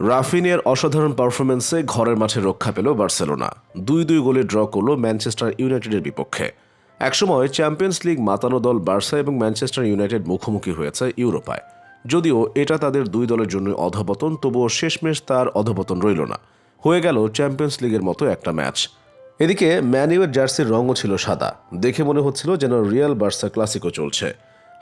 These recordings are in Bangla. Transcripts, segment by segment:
রাফিনিয়ার অসাধারণ পারফরমেন্সে ঘরের মাঠে রক্ষা পেল বার্সেলোনা। দুই দুই গোলে ড্র করল ম্যানচেস্টার ইউনাইটেডের বিপক্ষে। একসময় চ্যাম্পিয়ন্স লিগ মাতানো দল বার্সা এবং ম্যানচেস্টার ইউনাইটেড মুখোমুখি হয়েছে ইউরোপায়। যদিও এটা তাদের দুই দলের জন্য অধপতন, তবুও শেষমেশ তার অধপতন রইল না। হয়ে গেল চ্যাম্পিয়ন্স লিগের মতো একটা ম্যাচ। এদিকে ম্যানিউয়ের জার্সির রঙও ছিল সাদা। দেখে মনে হচ্ছিল যেন রিয়াল বার্সা ক্লাসিকো চলছে।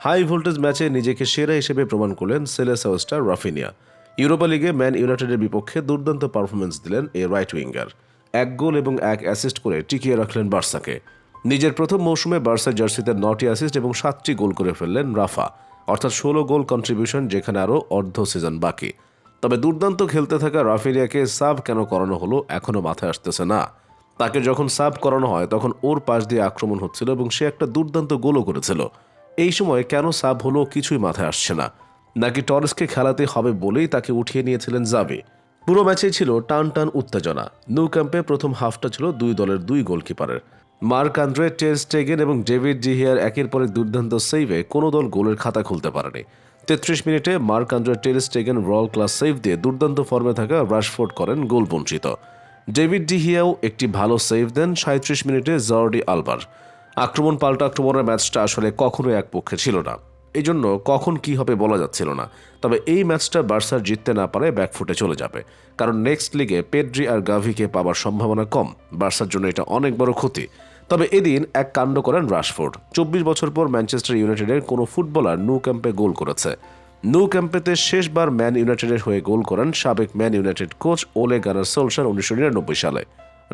হাই ভোল্টেজ ম্যাচে নিজেকে সেরা হিসেবে প্রমাণ করলেন সেলেসাও স্টার রাফিনিয়া। ইউরোপা লিগে ম্যান ইউনাইটেডের বিপক্ষে দুর্দান্ত পারফরমেন্স দিলেন এই রাইট উইঙ্গার এক গোল এবং এক অ্যাসিস্ট করে টিকিয়ে রাখলেন বার্সাকে। নিজের প্রথম মৌসুমে বার্সা জার্সিতে নটি অ্যাসিস্ট এবং সাতটি গোল করে ফেললেন রাফা। অর্থাৎ ষোলো গোল কন্ট্রিবিউশন যেখানে আরও অর্ধ সিজন বাকি। তবে দুর্দান্ত খেলতে থাকা রাফিনিয়াকে সাব কেন করানো হলো এখনও মাথায় আসতেছে না। তাকে যখন সাব করানো হয়, তখন ওর পাশ দিয়ে আক্রমণ হচ্ছিল এবং সে একটা দুর্দান্ত গোলও করেছিল। এই সময় কেন সাব হলো কিছুই মাথায় আসছে না। নাকি টরেসকে খেলাতে হবে বলেই তাকে উঠিয়ে নিয়েছিলেন জাভি। পুরো ম্যাচেই ছিল টান টান উত্তেজনা। নু ক্যাম্পে প্রথম হাফটা ছিল দুই দলের দুই গোলকিপারের। মার্ক আন্দ্রে, টের স্টেগেন এবং ডেভিড জিহিয়ার একের পরে দুর্দান্ত সেভে কোনো দল গোলের খাতা খুলতে পারেনি। তেত্রিশ মিনিটে মার্ক আন্দ্রে, টের স্টেগেন রয়্যাল ক্লাস সেভ দিয়ে দুর্দান্ত ফর্মে থাকা রাশফোর্ড করেন গোল বঞ্চিত ডেভিড ডিহিয়াও একটি ভালো সেভ দেন সাঁত্রিশ মিনিটে জর্ডি আলবার। আক্রমণ পাল্টা আক্রমণের ম্যাচটা আসলে কখনোই এক পক্ষে ছিল না। এই জন্য কখন কি হবে বলা যাচ্ছিল না, তবে এই ম্যাচটা বার্সার জিততে না পারে ব্যাকফুটে চলে যাবে। কারণ নেক্সট লিগে পেড্রি আর গাভিকে পাওয়ার সম্ভাবনা কম, বার্সার জন্য এটা অনেক বড় ক্ষতি। তবে এদিন এক কাণ্ড করেন রাশফোর্ড। চব্বিশ বছর পর ম্যানচেস্টার ইউনাইটেডের কোনো ফুটবলার নু ক্যাম্পে গোল করেছে। নু ক্যাম্পেতে শেষবার ম্যান ইউনাইটেডের হয়ে গোল করেন সাবেক ম্যান ইউনাইটেড কোচ ওলে গানার সোলসার উনিশশো নিরানব্বই সালে।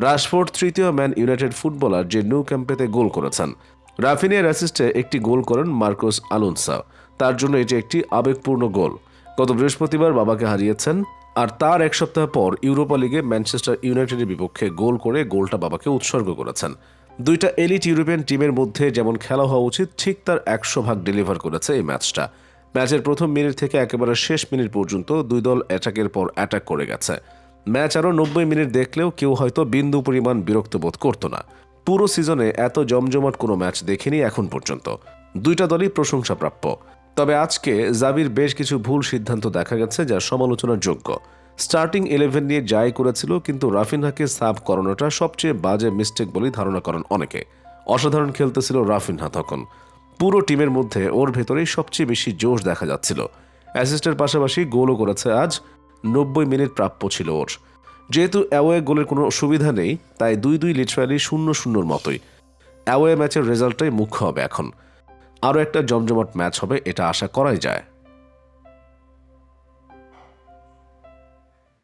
রাশফোর্ড তৃতীয় ম্যান ইউনাইটেড ফুটবলার যে নু ক্যাম্পেতে গোল করেছেন। রাফিনিয়ার অ্যাসিস্টে একটি গোল করেন মার্কোস আলোনসা। তার জন্য এটি একটি আবেগপূর্ণ গোল। গত বৃহস্পতিবার বাবাকে হারিয়েছেন আর তার এক সপ্তাহ পর ইউরোপা লিগে ম্যানচেস্টার ইউনাইটেডের বিপক্ষে গোল করে গোলটা বাবাকে উৎসর্গ করেছেন। দুইটা এলিট ইউরোপিয়ান টিমের মধ্যে যেমন খেলা হওয়া উচিত, ঠিক তার একশো ভাগ ডেলিভার করেছে এই ম্যাচটা। ম্যাচের প্রথম মিনিট থেকে একেবারে শেষ মিনিট পর্যন্ত দুই দল অ্যাটাকের পর অ্যাটাক করে গেছে। ম্যাচ আরও নব্বই মিনিট দেখলেও কেউ হয়তো বিন্দু পরিমাণ বিরক্ত বোধ করতো না। পুরো সিজনে এত জমজমাট কোনো ম্যাচ দেখিনি এখন পর্যন্ত। দুইটা দলই প্রশংসাপ্রাপ্য। তবে আজকে জাবির বেশ কিছু ভুল সিদ্ধান্ত দেখা গেছে যা সমালোচনার যোগ্য। স্টার্টিং ইলেভেন নিয়ে যাই করেছিল, কিন্তু রাফিনহাকে সাব করানোটা সবচেয়ে বাজে মিস্টেক বলেই ধারণা করেন অনেকে। অসাধারণ খেলতেছিল রাফিনহা তখন। পুরো টিমের মধ্যে ওর ভেতরেই সবচেয়ে বেশি জোশ দেখা যাচ্ছিল। অ্যাসিস্টের পাশাপাশি গোলও করেছে আজ। নব্বই মিনিট প্রাপ্য ছিল ওর। যেহেতু অ্যাওয়ে গোলের কোনো সুবিধা নেই, তাই দুই দুই লিটারালি শূন্য শূন্যর মতোই। অ্যাওয়ে ম্যাচের রেজাল্টটাই মুখ্য হবে এখন। আরও একটা জমজমাট ম্যাচ হবে, এটা আশা করাই যায়।